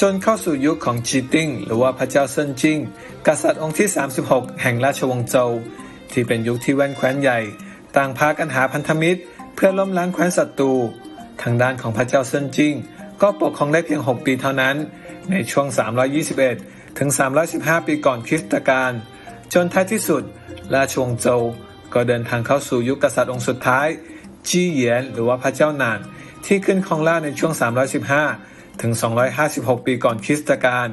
จนเข้าสู่ยุคของจีติ้งหรือว่าพระเจ้าเซินจิ้ง กษัตริย์องค์ที่ 36 แห่งราชวงศ์โจวที่เป็นยุคที่แว่นแคว้นใหญ่ ต่างพากันหาพันธมิตร เพื่อล้มล้างแคว้นศัตรู ทางด้านของพระเจ้าเซินจิ้ง ก็ปกครองได้เพียง 6 ปีเท่านั้น ในช่วง 321 ถึง 315 ปีก่อนคริสตกาลจนท้ายที่สุด ราชวงศ์โจวก็เดินทางเข้าสู่ยุคกษัตริย์องค์สุดท้าย จีเหยียนหรือว่าพระเจ้านาน ที่ขึ้นครองราชในช่วง 315 ถึง 256 ปีก่อนคริสตกาล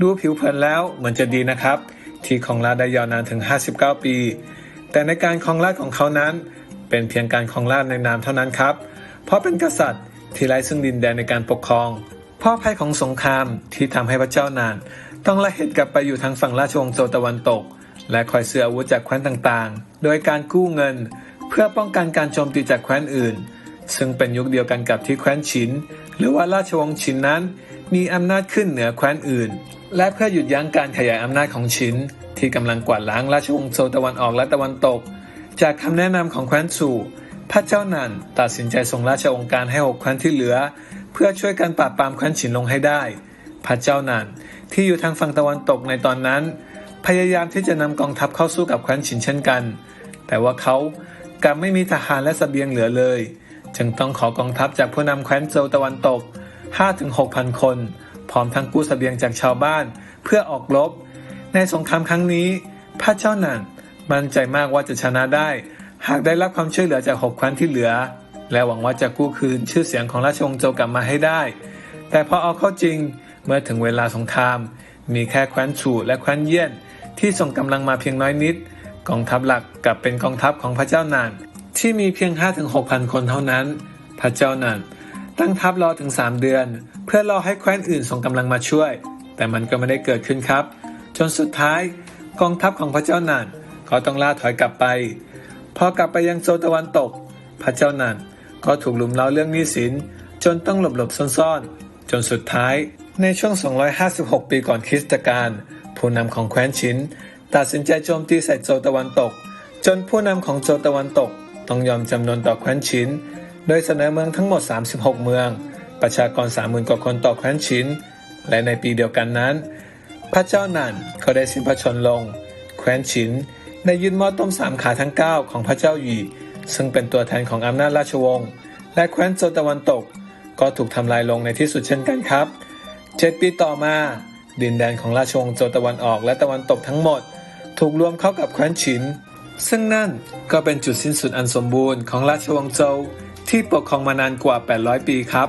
ดูผิวเผินแล้วเหมือนจะดีนะครับ ที่ครองราชได้ยาวนานถึง 59 ปี แต่ในการครองราชของเขานั้น เป็นเพียงการครองราชในนามเท่านั้นครับ เพราะเป็นกษัตริย์ที่ไร้ซึ่งดินแดนในการปกครองเพ่อภัยของสงครามที่ทำให้พระเจ้านาน ต้องละเหตุกลับไปอยู่ทางฝั่งราชวงศ์โจตะวันตก และคอยซื้ออาวุธจากแคว้นต่างๆ โดยการกู้เงิน เพื่อป้องกันการโจมตีจากแคว้นอื่น ซึ่งเป็นยุคเดียวกันกับที่แคว้นฉินหรือว่าราชวงศ์ฉินนั้น มีอำนาจขึ้นเหนือแคว้นอื่น และเพื่อหยุดยั้งการขยายอำนาจของฉินที่กำลังกวาดล้างราชวงศ์โซตะวันออกและตะวันตก จากคำแนะนำของแคว้นสู่พระเจ้านันตัดสินใจส่งราชองค์การให้หกแคว้นที่เหลือ เพื่อช่วยกันปราบปรามแคว้นฉินลงให้ได้ พระเจ้านันที่อยู่ทางฝั่งตะวันตกในตอนนั้น พยายามที่จะนำกองทัพเข้าสู้กับแคว้นฉินเช่นกัน แต่ว่าเขา กลับไม่มีทหารและสเสบียงเหลือเลย จึงต้องขอกองทัพจากผู้นำแคว้นโจวตะวันตก 5-6,000 คน พร้อมทั้งกู้สเสบียงจากชาวบ้านเพื่อออกรบ ในสงครามครั้งนี้ พระเจ้าหนันมั่นใจมากว่าจะชนะได้ หากได้รับความช่วยเหลือจากหกแคว้นที่เหลือ และหวังว่าจะกู้คืนชื่อเสียงของราชวงศ์โจวกลับมาให้ได้ แต่พอเอาเข้าจริงเมื่อถึงเวลาสงคราม มีแค่แคว้นฉูและแคว้นเยี่ยนที่ส่งกำลังมาเพียงน้อยนิด กองทัพหลักกลับเป็นกองทัพของพระเจ้านาน ที่มีเพียง 5-6,000 คนเท่านั้น พระเจ้านานตั้งทัพรอถึง 3 เดือน เพื่อรอให้แคว้นอื่นส่งกำลังมาช่วย แต่มันก็ไม่ได้เกิดขึ้นครับ จนสุดท้ายกองทัพของพระเจ้านานก็ต้องล่าถอยกลับไป พอกลับไปยังโซนตะวันตก พระเจ้านันก็ถูกลุมเล้าเรื่องหนี้สิน จนต้องหลบหลบๆซ่อนๆ จนสุดท้ายในช่วง 256 ปีก่อนคริสตกาลผู้นำของแคว้นชิน ตัดสินใจโจมตีใส่โจตะวันตก จนผู้นำของโจตะวันตก ต้องยอมจำนนต่อแคว้นชินโดยเสนอเมืองทั้งหมด 36 เมือง ประชากร 30,000กว่าคนต่อแคว้นชินและในปีเดียวกันนั้น พระเจ้านันก็ได้สิ้นพระชนลง แคว้นฉินได้ยึดหม้อต้มสามขาทั้ง 9 ของพระเจ้าหยี่ซึ่งเป็นตัวแทนของอำนาจราชวงศ์และแคว้นโซตะวันตก ก็ถูกทำลายลงในที่สุดเช่นกันครับเจ็ดปีต่อมา ดินแดนของราชวงศ์โจวตะวันออกและตะวันตกทั้งหมด ถูกรวมเข้ากับแคว้นฉิน ซึ่งนั่นก็เป็นจุดสิ้นสุดอันสมบูรณ์ของราชวงศ์โจวที่ปกครองมานานกว่า 800 ปีครับ